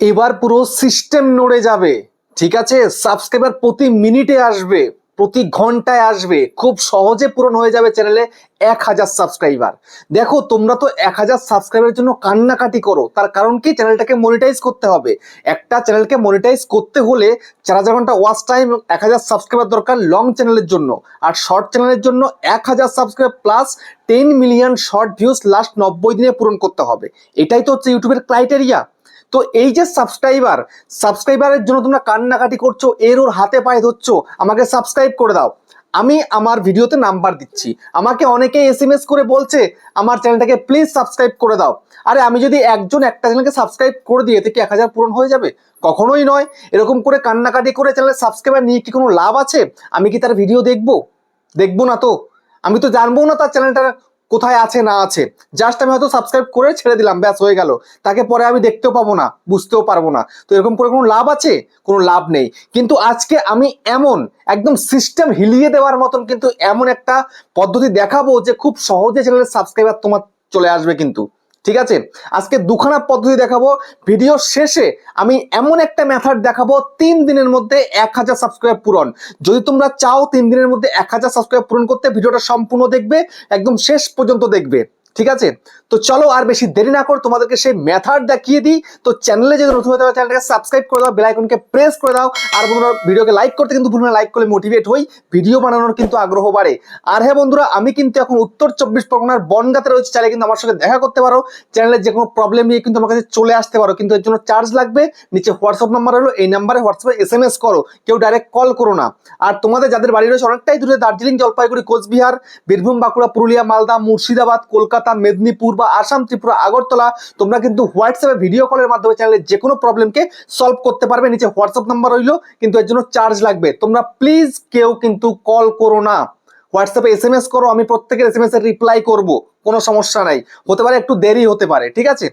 এবার পুরো সিস্টেম নড়ে যাবে, ঠিক আছে? সাবস্ক্রাইবার প্রতি মিনিটে আসবে, প্রতি ঘন্টায় আসবে, খুব সহজে পূরণ হয়ে যাবে চ্যানেলে এক হাজার সাবস্ক্রাইবার। দেখো, তোমরা তো এক হাজার সাবস্ক্রাইবারের জন্য কান্নাকাটি করো, তার কারণ কি? চ্যানেলটাকে মনিটাইজ করতে হবে। একটা চ্যানেলকে মনিটাইজ করতে হলে চার হাজার ঘণ্টা ওয়াচ টাইম এক হাজার সাবস্ক্রাইবার দরকার লং চ্যানেলের জন্য। আর শর্ট চ্যানেলের জন্য এক হাজার subscribe plus ten million short views last নব্বই দিনে পূরণ করতে হবে। এটাই তো হচ্ছে ইউটিউবের ক্রাইটেরিয়া তো এই যে সাবস্ক্রাইবার সাবস্ক্রাইবারের জন্য তোমরা কান্নাকাটি করছ, এর ওর হাতে পায়ে ধরছো, আমাকে সাবস্ক্রাইব করে দাও। আমি আমার ভিডিওতে নাম্বার দিচ্ছি। আমাকে অনেকে এস করে বলছে, আমার চ্যানেলটাকে প্লিজ সাবস্ক্রাইব করে দাও। আরে আমি যদি একজন একটা চ্যানেলকে সাবস্ক্রাইব করে দিয়ে এতে কি এক হাজার পূরণ হয়ে যাবে? কখনোই নয়। এরকম করে কান্নাকাটি করে চ্যানেলের সাবস্ক্রাইবার নিয়ে কি কোনো লাভ আছে? আমি কি তার ভিডিও দেখব? দেখব না তো। আমি তো জানব না তার চ্যানেলটা কোথায় আছে, না আছে। জাস্ট আমি হয়তো সাবস্ক্রাইব করে ছেড়ে দিলাম, ব্যাস হয়ে গেল। তাকে পরে আমি দেখতেও পাবো না, বুঝতেও পারব না। তো এরকম করে কোনো লাভ আছে? কোনো লাভ নেই। কিন্তু আজকে আমি এমন, একদম সিস্টেম হিলিয়ে দেওয়ার মতন কিন্তু এমন একটা পদ্ধতি দেখাবো যে খুব সহজে চ্যানেলের সাবস্ক্রাইবার তোমার চলে আসবে কিন্তু। ঠিক আছে? আজকে দুখানা পদ্ধতি দেখাবো। ভিডিও শেষে আমি এমন একটা মেথড দেখাবো, তিন দিনের মধ্যে এক হাজার সাবস্ক্রাইব পূরণ। যদি তোমরা চাও তিন দিনের মধ্যে এক হাজার সাবস্ক্রাইব পূরণ করতে, ভিডিওটা সম্পূর্ণ দেখবে, একদম শেষ পর্যন্ত দেখবে। ঠিক আছে? তো চলো আর বেশি দেরি না করে তোমাদেরকে সেই মেথড দেখিয়ে দিই। তো চ্যানেলে যদি নতুন হতে চ্যানেলটাকে সাবস্ক্রাইব করে দাও বেল আইকনকে প্রেস করে দাও। আর বন্ধুরা, ভিডিওকে লাইক করতে কিন্তু ভুলবে লাইক করলে মোটিভেট হই। ভিডিও বানানোর কিন্তু আগ্রহ বাড়ে। আর হ্যাঁ বন্ধুরা, আমি কিন্তু এখন উত্তর চব্বিশ পরগনার বনগাতে রয়েছে, চাইলে কিন্তু আমার সঙ্গে দেখা করতে পারো। চ্যানেলের যে কোনো প্রবলেম নিয়ে কিন্তু আমার কাছে চলে আসতে পারো। কিন্তু এর জন্য চার্জ লাগবে। নিচে হোয়াটসঅ্যাপ নাম্বার হলো এই নাম্বারে হোয়াটসঅ্যাপে এস এম এস করো। কেউ ডাইরেক্ট কল করো না। আর তোমাদের যাদের বাড়ি রয়েছে, অনেকটাই দূরে, দার্জিলিং, জলপাইগুড়ি, কোচবিহার, বীরভূম, বাঁকুড়া, পুরুলিয়া, মালদা, মুর্শিদাবাদ, কলকাতা মেদিনীপুর বা আসাম, ত্রিপুরা, আগরতলা, তোমরা কিন্তু হোয়াটসঅ্যাপে ভিডিও কলের মাধ্যমে চ্যানেলে যে কোনো প্রবলেমকে সলভ করতে পারবে। নিচে হোয়াটসঅ্যাপ নাম্বার রইল, কিন্তু এর জন্য চার্জ লাগবে। তোমরা প্লিজ কেউ কিন্তু কল করো না। হোয়াটসঅ্যাপে এস এম এস করো, আমি প্রত্যেকের এস এম এস এর রিপ্লাই করব। কোনো সমস্যা নাই। হতে পারে একটু দেরি হতে পারে, ঠিক আছে?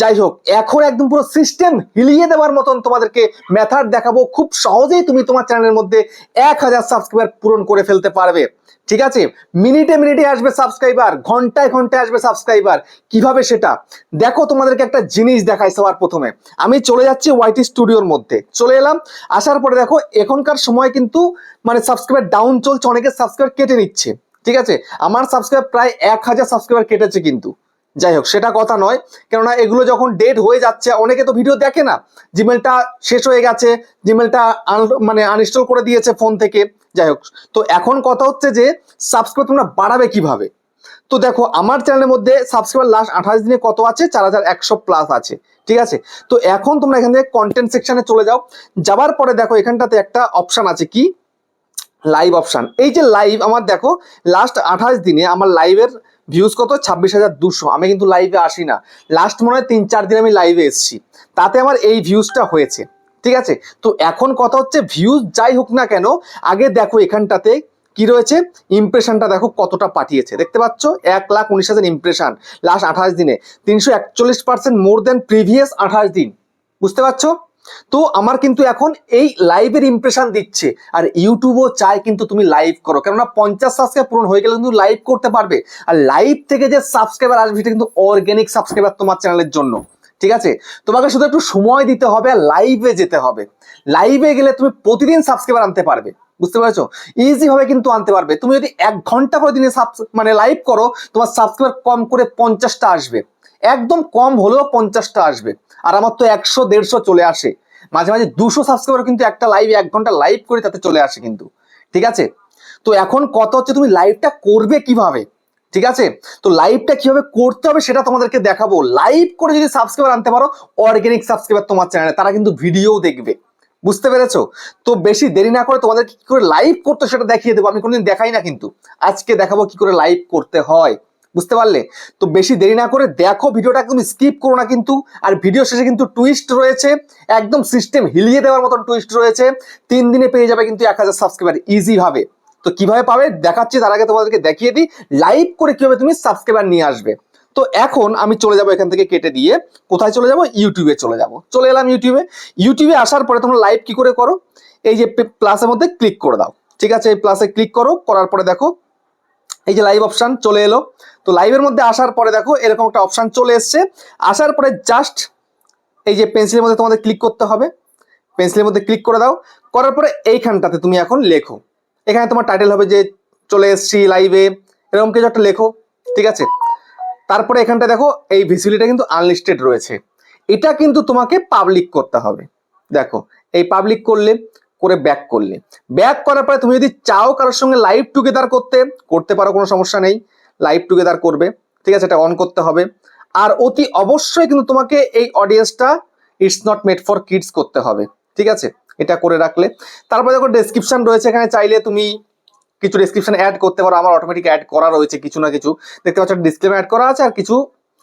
যাই হোক এখন একদম পুরো সিস্টেম হিলিয়ে দেওয়ার মতন তোমাদেরকে মেথড দেখাবো। খুব সহজেই তুমি তোমার চ্যানেলের মধ্যে এক হাজার সাবস্ক্রাইবার পূরণ করে ফেলতে পারবে। ঠিক আছে? মিনিটে মিনিটে আসবে সাবস্ক্রাইবার ঘন্টায় ঘন্টায় আসবে সাবস্ক্রাইবার কীভাবে সেটা? দেখো তোমাদেরকে একটা জিনিস দেখাই সবার প্রথমে। আমি চলে যাচ্ছি ওয়াইটি স্টুডিওর মধ্যে। চলে এলাম, আসার পরে দেখো, এখনকার সময় কিন্তু মানে সাবস্ক্রাইবার ডাউন চলছে, অনেকে সাবস্ক্রাইবার কেটে নিচ্ছে। ঠিক আছে? আমার সাবস্ক্রাইব প্রায় এক হাজার সাবস্ক্রাইবার কেটেছে কিন্তু। যাই হোক, সেটা কথা নয়। কেননা এগুলো যখন ডেট হয়ে যাচ্ছে, অনেকে তো ভিডিও দেখে না। জিমেলটা শেষ হয়ে গেছে জিমেলটা মানে আনইনস্টল করে দিয়েছে ফোন থেকে। যাই হোক, তো এখন কথা হচ্ছে যে সাবস্ক্রাইব তোমরা বাড়াবে কীভাবে? তো দেখো, আমার চ্যানেলের মধ্যে সাবস্ক্রাইবার লাস্ট আঠাশ দিনে কত আছে? চার হাজার একশো প্লাস আছে। ঠিক আছে? তো এখন তোমরা এখান থেকে কন্টেন্ট সেকশনে চলে যাও। যাবার পরে দেখো, এখানটাতে একটা অপশান আছে কি? লাইভ অপশান এই যে লাইভ আমার দেখো লাস্ট আঠাশ দিনে আমার লাইভের ভিউজ কত? ছাব্বিশ হাজার দুশো। আমি কিন্তু লাইভে আসি না। লাস্ট মনে হয় তিন, চার দিন আমি লাইভে এসেছি। তাতে আমার এই ভিউজটা হয়েছে। ঠিক আছে? তো এখন কথা হচ্ছে ভিউজ যাই হোক না কেন, আগে দেখো এখানটাতে কি রয়েছে? ইমপ্রেশনটা দেখো কতটা পাঠিয়েছে। দেখতে পাচ্ছ? এক লাখ উনিশ হাজার ইমপ্রেশন লাস্ট আঠাশ দিনে। তিনশো একচল্লিশ পার্সেন্ট মোর দেন প্রিভিয়াস আঠাশ দিন। বুঝতে পারছ? তো আমার কিন্তু এখন এই লাইভের ইমপ্রেশন দিচ্ছে। আর ইউটিউবও চায় কিন্তু তুমি লাইভ করো। কেননা পঞ্চাশ সাবস্ক্রাইব পূরণ হয়ে গেলে কিন্তু লাইভ করতে পারবে। আর লাইভ থেকে যে সাবস্ক্রাইবার আসবে, সেটা কিন্তু অর্গ্যানিক সাবস্ক্রাইবার তোমার চ্যানেলের জন্য। ঠিক আছে? তোমাকে শুধু একটু সময় দিতে হবে, আর লাইভে যেতে হবে। লাইভে গেলে তুমি প্রতিদিন সাবস্ক্রাইবার আনতে পারবে। বুঝতে পারছ? ইজি ভাবে কিন্তু আনতে পারবে। তুমি যদি এক ঘণ্টা করে দিনে মানে লাইভ করো, তোমার সাবস্ক্রাইবার কম করে পঞ্চাশটা আসবে। একদম কম হলেও পঞ্চাশটা আসবে। আর আমার তো একশো, দেড়শো চলে আসে। মাঝে মাঝে দুশো সাবস্ক্রাইবার কিন্তু একটা লাইভ এক ঘণ্টা লাইভ করে তাতে চলে আসে কিন্তু। ঠিক আছে? তো এখন কত হচ্ছে তুমি লাইভটা করবে কীভাবে? ঠিক আছে? তো লাইভটা কীভাবে করতে হবে সেটা তোমাদেরকে দেখাবো। লাইভ করে যদি সাবস্ক্রাইবার আনতে পারো অর্গ্যানিক সাবস্ক্রাইবার তোমার চ্যানেলে তারা কিন্তু ভিডিও দেখবে। বুঝতে পেরেছ? তো বেশি দেরি না করে তোমাদের কি করে লাইভ করতে সেটা দেখিয়ে দেবো। আমি কোনোদিন দেখাই না কিন্তু। আজকে দেখাবো কি করে লাইভ করতে হয়। বুঝতে পারলে? তো বেশি দেরি না করে দেখো ভিডিওটা একদম স্কিপ করো না কিন্তু, আর ভিডিও শেষে কিন্তু টুইস্ট রয়েছে, একদম সিস্টেম হিলিয়ে দেওয়ার মতন টুইস্ট রয়েছে, তিন দিনে পেয়ে যাবে কিন্তু এক হাজার সাবস্ক্রাইবার ইজি ভাবে। তো কীভাবে পাবে? দেখাচ্ছি, তার আগে তোমাদেরকে দেখিয়ে দিই লাইভ করে কীভাবে তুমি সাবস্ক্রাইবার নিয়ে আসবে। তো এখন আমি চলে যাব এখান থেকে কেটে দিয়ে, কোথায় চলে যাব? ইউটিউবে চলে যাব। চলে এলাম ইউটিউবে ইউটিউবে আসার পরে তোমরা লাইভ কি করে করো? এই যে প্লাসের মধ্যে ক্লিক করে দাও। ঠিক আছে, এই প্লাসে ক্লিক করো, করার পরে দেখো এই যে লাইভ অপশান চলে এলো। তো লাইভের মধ্যে আসার পরে দেখো, এরকম একটা অপশান চলে এসছে। আসার পরে জাস্ট এই যে পেন্সিলের মধ্যে তোমাদের ক্লিক করতে হবে। পেন্সিলের মধ্যে ক্লিক করে দাও। করার পরে এইখানটাতে তুমি এখন লেখো। এখানে তোমার টাইটেল হবে যে, চলে এসছি লাইভে এরকম কিছু একটা লেখো, ঠিক আছে? তারপরে এখানটা দেখো, এই ভিসিবিলিটা কিন্তু আনলিস্টেড রয়েছে। এটা কিন্তু তোমাকে পাবলিক করতে হবে। দেখো, এই পাবলিক করলে করে ব্যাক করলে। ব্যাক করার পরে তুমি যদি চাও কারোর সঙ্গে লাইভ টুগেদার করতে করতে পারো, কোনো সমস্যা নেই। লাইভ টুগেদার করবে। ঠিক আছে, এটা অন করতে হবে। আর অতি অবশ্যই কিন্তু তোমাকে এই অডিয়েন্সটা it's not made for kids করতে হবে। ঠিক আছে, এটা করে রাখলে। তারপরে দেখো ডেসক্রিপশন রয়েছে এখানে, চাইলে তুমি কিছু ডেসক্রিপশন অ্যাড করতে পারো। আমার অটোমেটিক অ্যাড করা রয়েছে কিছু না কিছু। দেখতে পাচ্ছ ডিসক্লেমার অ্যাড করা আছে আর কিছু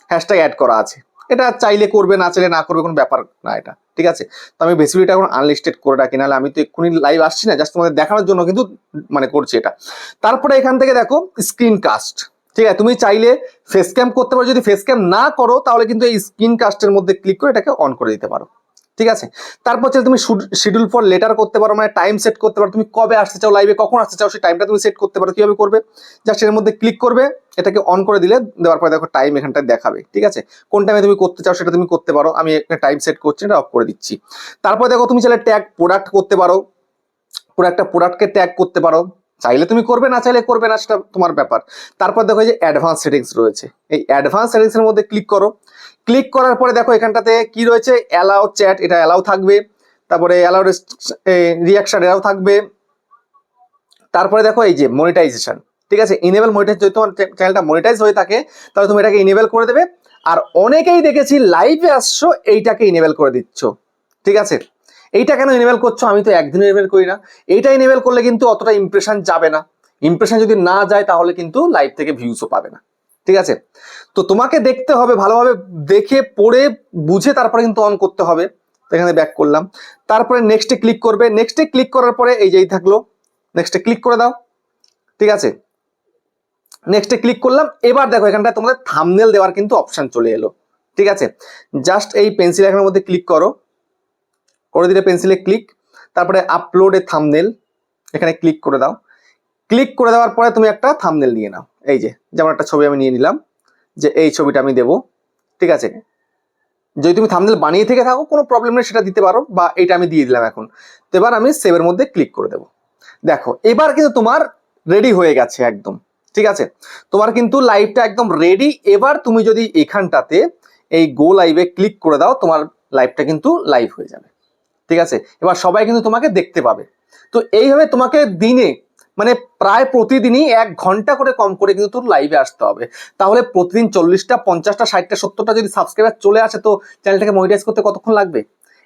হ্যাশট্যাগ অ্যাড করা আছে। এটা চাইলে করবে, না চাইলে না করবে কোনো ব্যাপার না এটা, ঠিক আছে? তো আমি বেসিকলিটা এখন আনলিস্টেড করে রাখি, নাহলে আমি তো এক্ষুনি লাইভ আসছি না জাস্ট তোমাদের দেখানোর জন্য কিন্তু মানে করছি এটা। তারপরে এখান থেকে দেখো স্ক্রিন কাস্ট ঠিক আছে? তুমি চাইলে ফেস ক্যাম করতে পারো, যদি ফেস ক্যাম না করো, তাহলে কিন্তু এই স্ক্রিন কাস্টের মধ্যে ক্লিক করে এটাকে অন করে দিতে পারো। ঠিক আছে? তারপর হচ্ছে তুমি শিডিউল ফর লেটার করতে পারো মানে টাইম সেট করতে পারো। তুমি কবে আসতে চাও লাইভে কখন আসতে চাও, সেই টাইমটা তুমি সেট করতে পারো, কীভাবে করবে? জাস্ট এর মধ্যে ক্লিক করবে, এটাকে অন করে দিলে, দেওয়ার পরে দেখো টাইম এখানটায় দেখাবে, ঠিক আছে? কোন টাইমে তুমি করতে চাও, সেটা তুমি করতে পারো। আমি একটা টাইম সেট করছি, এটা অফ করে দিচ্ছি। তারপর দেখো তুমি চাইলে ট্যাগ প্রোডাক্ট করতে পারো। পুরো একটা প্রোডাক্টকে ট্যাগ করতে পারো। চাইলে তুমি করবে, না চাইলে করবে না, সেটা তোমার ব্যাপার। তারপর দেখো যে অ্যাডভান্স সেটিংস রয়েছে। এই অ্যাডভান্স সেটিংস এর মধ্যে ক্লিক করো। ক্লিক করার পরে দেখো এখানটাতে কি রয়েছে? অ্যালাউ চ্যাট এটা অ্যালাউ থাকবে। তারপরে অ্যালাউ রিয়াকশন এরাও থাকবে। তারপরে দেখো এই যে মনিটাইজেশন ঠিক আছে? ইনেবল মনিটাইজ যদি তোমার চ্যানেলটা মনিটাইজ হয়ে থাকে, তাহলে তুমি এটাকে ইনেবল করে দেবে। আর অনেকেই দেখেছি লাইভে আসছো, এইটাকে ইনেবল করে দিচ্ছ। ঠিক আছে? এইটা কেন ইনেবল করছ? আমি তো একদিন ইনেবল করি না। এইটা ইনেবল করলে কিন্তু অতটা ইমপ্রেশন যাবে না। ইমপ্রেশন যদি না যায়, তাহলে কিন্তু লাইভ থেকে ভিউসও পাবে না। ঠিক আছে? তো তোমাকে দেখতে হবে, ভালোভাবে দেখে, পড়ে, বুঝে তারপরে কিন্তু অন করতে হবে। এখানে ব্যাক করলাম। তারপরে নেক্সটে ক্লিক করবে। নেক্সটে ক্লিক করার পরে এই যেই থাকল। নেক্সটে ক্লিক করে দাও। ঠিক আছে? নেক্সটে ক্লিক করলাম। এবার দেখো, এখানটায় তোমাদের থামনেল দেওয়ার কিন্তু অপশান চলে এলো। ঠিক আছে? জাস্ট এই পেন্সিল এখানের মধ্যে ক্লিক করো। করে দিলে পেন্সিলে ক্লিক, তারপরে আপলোড এ থামনেল এখানে ক্লিক করে দাও। ক্লিক করে দেওয়ার পরে তুমি একটা থামনেল নিয়ে নাও। এই যে, যেমন একটা ছবি আমি নিয়ে নিলাম, যে এই ছবিটা আমি দেব। ঠিক আছে? যদি তুমি থামনেল বানিয়ে থেকে থাকো, কোনো প্রবলেম নেই, সেটা দিতে পারো, বা এইটা আমি দিয়ে দিলাম এখন। তো এবার আমি সেভের মধ্যে ক্লিক করে দেবো। দেখো, এবার কিন্তু তোমার রেডি হয়ে গেছে একদম। ঠিক আছে? তোমার কিন্তু লাইভটা একদম রেডি এবার তুমি যদি এখানটাতে এই গো লাইভে ক্লিক করে দাও, তোমার লাইভটা কিন্তু লাইভ হয়ে যাবে। ঠিক আছে? এবার সবাই কিন্তু তোমাকে দেখতে পাবে। তো এইভাবে তোমাকে দিনে মানে প্রায় প্রতিদিনই এক ঘণ্টা করে কম করে কিন্তু তোর লাইভে আসতে হবে। তাহলে প্রতিদিন চল্লিশটা, পঞ্চাশটা, ষাটটা, সত্তরটা যদি সাবস্ক্রাইবার চলে আসে তো চ্যানেলটাকে মনিটাইজ করতে কতক্ষণ লাগবে?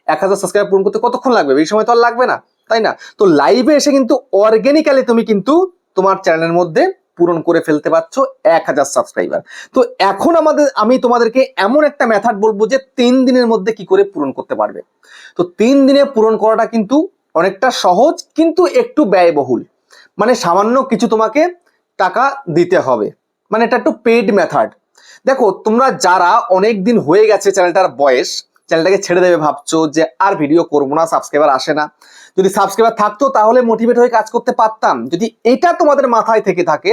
এক হাজার সাবস্ক্রাইবার পূরণ করতে কতক্ষণ লাগবে? এই সময় তো আর লাগবে না, তাই না? তো লাইভে এসে কিন্তু অর্গ্যানিক্যালি তুমি কিন্তু তোমার চ্যানেলের মধ্যে পূরণ করে ফেলতে পারছ এক হাজার সাবস্ক্রাইবার তো এখন আমাদের, আমি তোমাদেরকে এমন একটা মেথড বলব যে তিন দিনের মধ্যে কি করে পূরণ করতে পারবে। তো তিন দিনে পূরণ করাটা কিন্তু অনেকটা সহজ, কিন্তু একটু ব্যয়বহুল। মানে সামান্য কিছু তোমাকে টাকা দিতে হবে। মানে এটা একটু পেড মেথড দেখো, তোমরা যারা অনেক দিন হয়ে গেছে চ্যানেলটার বয়স চ্যানেলটাকে ছেড়ে দেবে ভাবছ যে আর ভিডিও করব না সাবস্ক্রাইবার আসে না। যদি সাবস্ক্রাইবার থাকতো, তাহলে মোটিভেট হয়ে কাজ করতে পারতাম। যদি এটা তোমাদের মাথায় থেকে থাকে,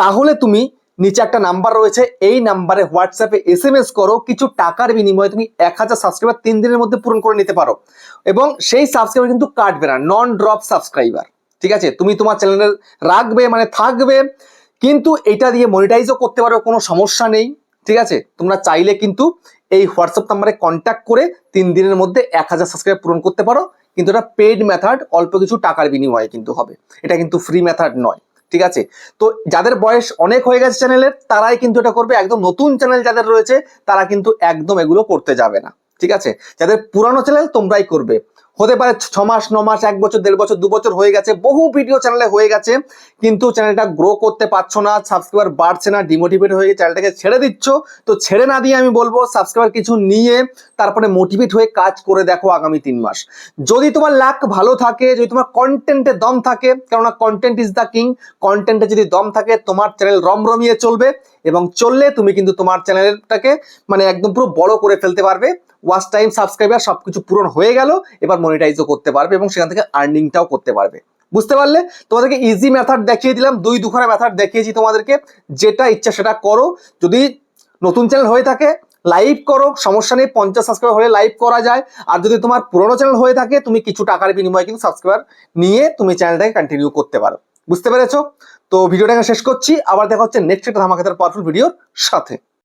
তাহলে তুমি নিচে একটা নাম্বার রয়েছে, এই নাম্বারে হোয়াটসঅ্যাপে এস এম এস করো, কিছু টাকার বিনিময়ে তুমি এক হাজার সাবস্ক্রাইবার তিন দিনের মধ্যে পূরণ করে নিতে পারো। এবং সেই সাবস্ক্রাইবার কিন্তু কাটবে না নন ড্রপ সাবস্ক্রাইবার ঠিক আছে? তুমি তোমার চ্যানেলে রাখবে মানে থাকবে, কিন্তু এটা দিয়ে মনিটাইজও করতে পারো, কোনো সমস্যা নেই। ঠিক আছে? তোমরা চাইলে কিন্তু এই হোয়াটসঅ্যাপ নাম্বারে কন্ট্যাক্ট করে তিন দিনের মধ্যে এক হাজার সাবস্ক্রাইব পূরণ করতে পারো। কিন্তু এটা পেড মেথড অল্প কিছু টাকার বিনিময়ে কিন্তু হবে। এটা কিন্তু ফ্রি মেথড নয়, ঠিক আছে? তো যাদের বয়স অনেক হয়ে গেছে চ্যানেলের তারাই কিন্তু এটা করবে। একদম নতুন চ্যানেল যাদের রয়েছে, তারা কিন্তু একদম এগুলো করতে যাবে না। ঠিক আছে? যাদের পুরানো চ্যানেল তোমরাই করবে। হতে পারে ছ মাস ন মাস এক বছর, দেড় বছর, দু বছর হয়ে গেছে, বহু ভিডিও চ্যানেলে হয়ে গেছে, কিন্তু চ্যানেলটা গ্রো করতে পারছ না সাবস্ক্রাইবার বাড়ছে না ডিমোটিভেট হয়ে চ্যানেলটাকে ছেড়ে দিচ্ছ। তো ছেড়ে না দিয়ে আমি বলব সাবস্ক্রাইবার কিছু নিয়ে তারপরে মোটিভেট হয়ে কাজ করে দেখো আগামী তিন মাস। যদি তোমার লাক ভালো থাকে, যদি তোমার কন্টেন্টে দম থাকে, কেননা কন্টেন্ট ইজ দ্য কিং কন্টেন্টে যদি দম থাকে, তোমার চ্যানেল রমরমিয়ে চলবে, এবং চললে তুমি কিন্তু তোমার চ্যানেলটাকে মানে একদম পুরো বড় করে ফেলতে পারবে। ওয়াচ টাইম সাবস্ক্রাইবার সবকিছু পূরণ হয়ে গেল, এবার মনিটাইজও করতে পারবে এবং সেখান থেকে আর্নিংটাও করতে পারবে। বুঝতে পারলে? তোমাদেরকে ইজি মেথড দেখিয়ে দিলাম, দুই দুখানা মেথড দেখিয়েছি তোমাদেরকে, যেটা ইচ্ছা সেটা করো। যদি নতুন চ্যানেল হয়ে থাকে লাইভ করো, সমস্যা নেই, পঞ্চাশ সাবস্ক্রাইবার হলে লাইভ করা যায়। আর যদি তোমার পুরোনো চ্যানেল হয়ে থাকে, তুমি কিছু টাকার বিনিময়ে কিন্তু সাবস্ক্রাইবার নিয়ে তুমি চ্যানেলটাকে কন্টিনিউ করতে পারো। বুঝতে পেরেছ? তো ভিডিওটাকে শেষ করছি, আবার দেখা হচ্ছে নেক্সট একটা ধামাকাতার পাওয়ারফুল ভিডিওর সাথে।